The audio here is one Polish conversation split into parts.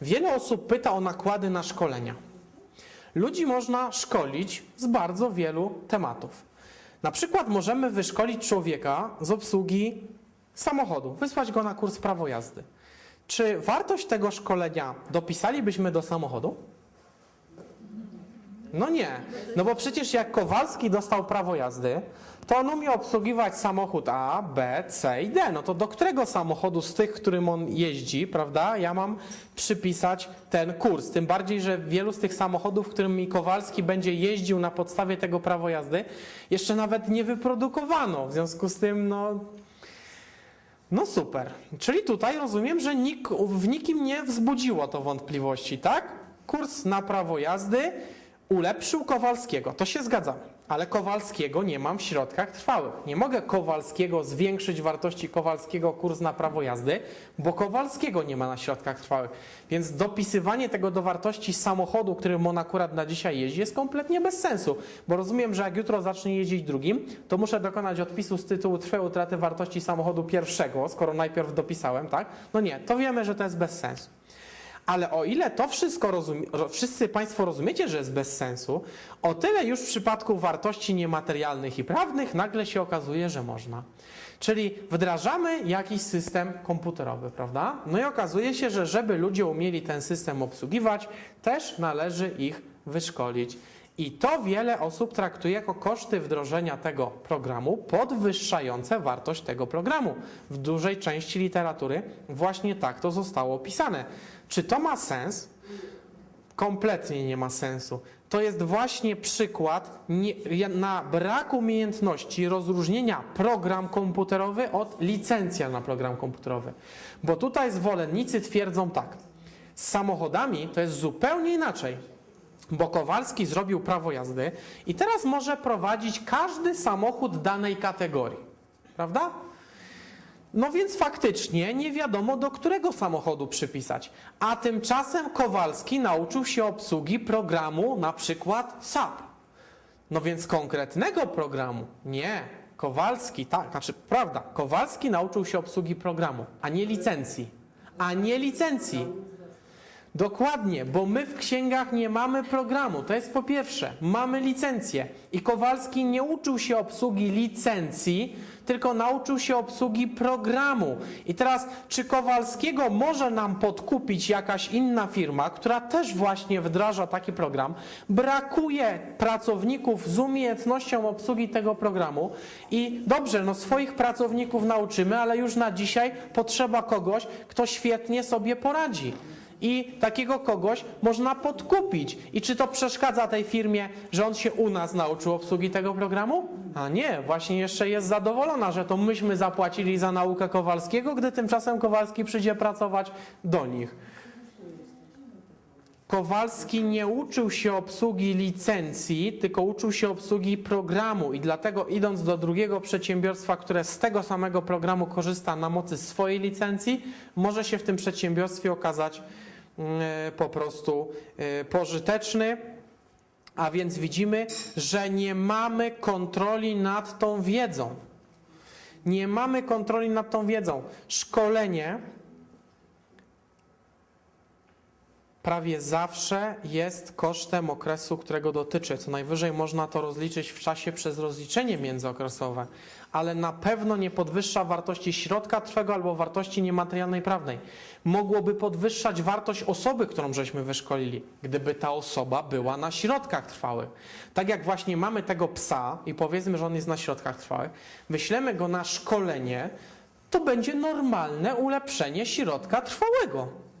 Wiele osób pyta o nakłady na szkolenia. Ludzi można szkolić z bardzo wielu tematów. Na przykład możemy wyszkolić człowieka z obsługi samochodu, wysłać go na kurs prawo jazdy. Czy wartość tego szkolenia dopisalibyśmy do samochodu? No nie. No bo przecież jak Kowalski dostał prawo jazdy, to on umie obsługiwać samochód A, B, C i D. No to do którego samochodu z tych, którym on jeździ, prawda, ja mam przypisać ten kurs? Tym bardziej, że wielu z tych samochodów, którymi Kowalski będzie jeździł na podstawie tego prawa jazdy, jeszcze nawet nie wyprodukowano. W związku z tym, no, no super. Czyli tutaj rozumiem, że w nikim nie wzbudziło to wątpliwości, tak? Kurs na prawo jazdy ulepszył Kowalskiego. To się zgadzamy. Ale Kowalskiego nie mam w środkach trwałych. Nie mogę Kowalskiego zwiększyć wartości Kowalskiego kurs na prawo jazdy, bo Kowalskiego nie ma na środkach trwałych. Więc dopisywanie tego do wartości samochodu, którym on akurat na dzisiaj jeździ, jest kompletnie bez sensu. Bo rozumiem, że jak jutro zacznie jeździć drugim, to muszę dokonać odpisu z tytułu trwałej utraty wartości samochodu pierwszego, skoro najpierw dopisałem, tak? No nie, to wiemy, że to jest bez sensu. Ale o ile to wszystko rozumie, ro- wszyscy Państwo rozumiecie, że jest bez sensu, o tyle już w przypadku wartości niematerialnych i prawnych nagle się okazuje, że można. Czyli wdrażamy jakiś system komputerowy, prawda? No i okazuje się, że żeby ludzie umieli ten system obsługiwać, też należy ich wyszkolić. I to wiele osób traktuje jako koszty wdrożenia tego programu podwyższające wartość tego programu. W dużej części literatury właśnie tak to zostało opisane. Czy to ma sens? Kompletnie nie ma sensu. To jest właśnie przykład na brak umiejętności rozróżnienia program komputerowy od licencja na program komputerowy. Bo tutaj zwolennicy twierdzą tak. Z samochodami to jest zupełnie inaczej. Bo Kowalski zrobił prawo jazdy i teraz może prowadzić każdy samochód danej kategorii. Prawda? No więc faktycznie nie wiadomo do którego samochodu przypisać. A tymczasem Kowalski nauczył się obsługi programu na przykład SAP. No więc konkretnego programu nie. Kowalski, tak, znaczy prawda, Kowalski nauczył się obsługi programu, a nie licencji. A nie licencji. Dokładnie, bo my w księgach nie mamy programu. To jest po pierwsze, mamy licencję. I Kowalski nie uczył się obsługi licencji, tylko nauczył się obsługi programu. I teraz, czy Kowalskiego może nam podkupić jakaś inna firma, która też właśnie wdraża taki program? Brakuje pracowników z umiejętnością obsługi tego programu. I dobrze, no swoich pracowników nauczymy, ale już na dzisiaj potrzeba kogoś, kto świetnie sobie poradzi i takiego kogoś można podkupić. I czy to przeszkadza tej firmie, że on się u nas nauczył obsługi tego programu? A nie, właśnie jeszcze jest zadowolona, że to myśmy zapłacili za naukę Kowalskiego, gdy tymczasem Kowalski przyjdzie pracować do nich. Kowalski nie uczył się obsługi licencji, tylko uczył się obsługi programu i dlatego idąc do drugiego przedsiębiorstwa, które z tego samego programu korzysta na mocy swojej licencji, może się w tym przedsiębiorstwie okazać po prostu e, pożyteczny. A więc widzimy, że nie mamy kontroli nad tą wiedzą. Nie mamy kontroli nad tą wiedzą. Szkolenie prawie zawsze jest kosztem okresu, którego dotyczy. Co najwyżej można to rozliczyć w czasie przez rozliczenie międzyokresowe, ale na pewno nie podwyższa wartości środka trwego albo wartości niematerialnej prawnej. Mogłoby podwyższać wartość osoby, którą żeśmy wyszkolili, gdyby ta osoba była na środkach trwałych. Tak jak właśnie mamy tego psa i powiedzmy, że on jest na środkach trwałych, wyślemy go na szkolenie, to będzie normalne ulepszenie środka trwałego.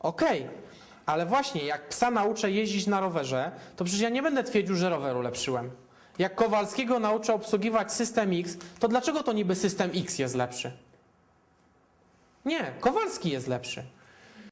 Okej, ale właśnie jak psa nauczę jeździć na rowerze, to przecież ja nie będę twierdził, że rower ulepszyłem. Jak Kowalskiego nauczę obsługiwać system X, to dlaczego to niby system X jest lepszy? Nie, Kowalski jest lepszy.